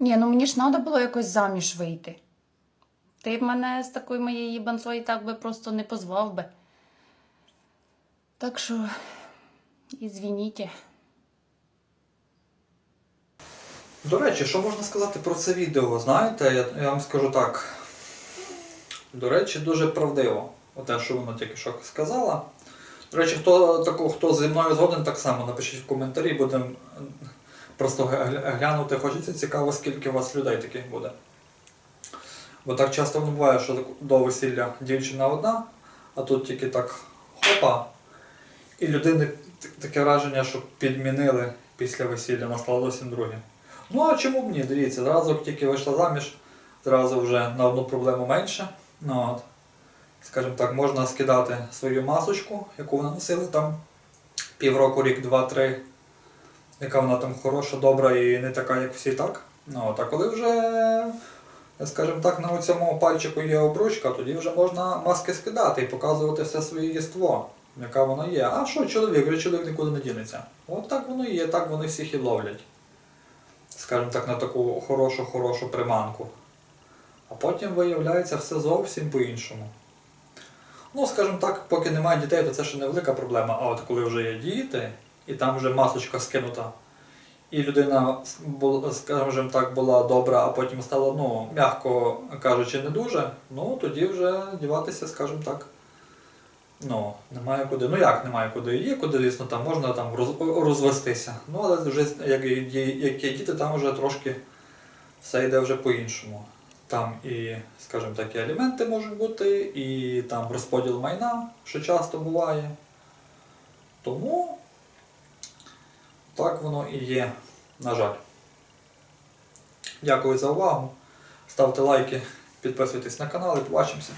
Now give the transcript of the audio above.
Ні, ну мені ж треба було якось заміж вийти. Ти б мене з такою моєю їбанцою так би просто не позвав би. Так що, ізвініть. До речі, що можна сказати про це відео? Знаєте, я, я вам скажу так. До речі, дуже правдиво. Оте, що вона тільки що сказала. До речі, хто хто зі мною згоден, так само напишіть в коментарі, будемо просто глянути. Хочеться цікаво, скільки у вас людей таких буде. Бо так часто воно буває, що до весілля дівчина одна, а тут тільки так хопа. І людини таке враження, що підмінили після весілля, настало зовсім друге. Ну а чому б ні? Дивіться, зразу тільки вийшла заміж, зразу вже на одну проблему менше. Ну, от. Скажімо так, можна скидати свою масочку, яку вона носила там півроку, рік, два-три, яка вона там хороша, добра і не така, як всі так. Ну, от, а коли вже, скажімо так, на цьому пальчику є обручка, тоді вже можна маски скидати і показувати все своє єство, яка вона є. А що чоловік? Вже чоловік нікуди не дінеться. От так воно і є, так вони всіх і ловлять скажімо так, на таку хорошу-хорошу приманку. А потім виявляється все зовсім по-іншому. Ну, скажімо так, поки немає дітей, то це ще не велика проблема. А от коли вже є діти, і там вже масочка скинута, і людина, скажімо так, була добра, а потім стала, ну, м'яко кажучи, не дуже, ну тоді вже діватися, скажімо так. Ну, немає куди. Ну як немає куди? Є куди, звісно, там можна там розвестися. Ну, але вже як як є діти, там вже трошки все йде вже по-іншому. Там і, скажімо так, і аліменти можуть бути, і там розподіл майна, що часто буває. Тому так воно і є, на жаль. Дякую за увагу. Ставте лайки, підписуйтесь на канал і побачимося.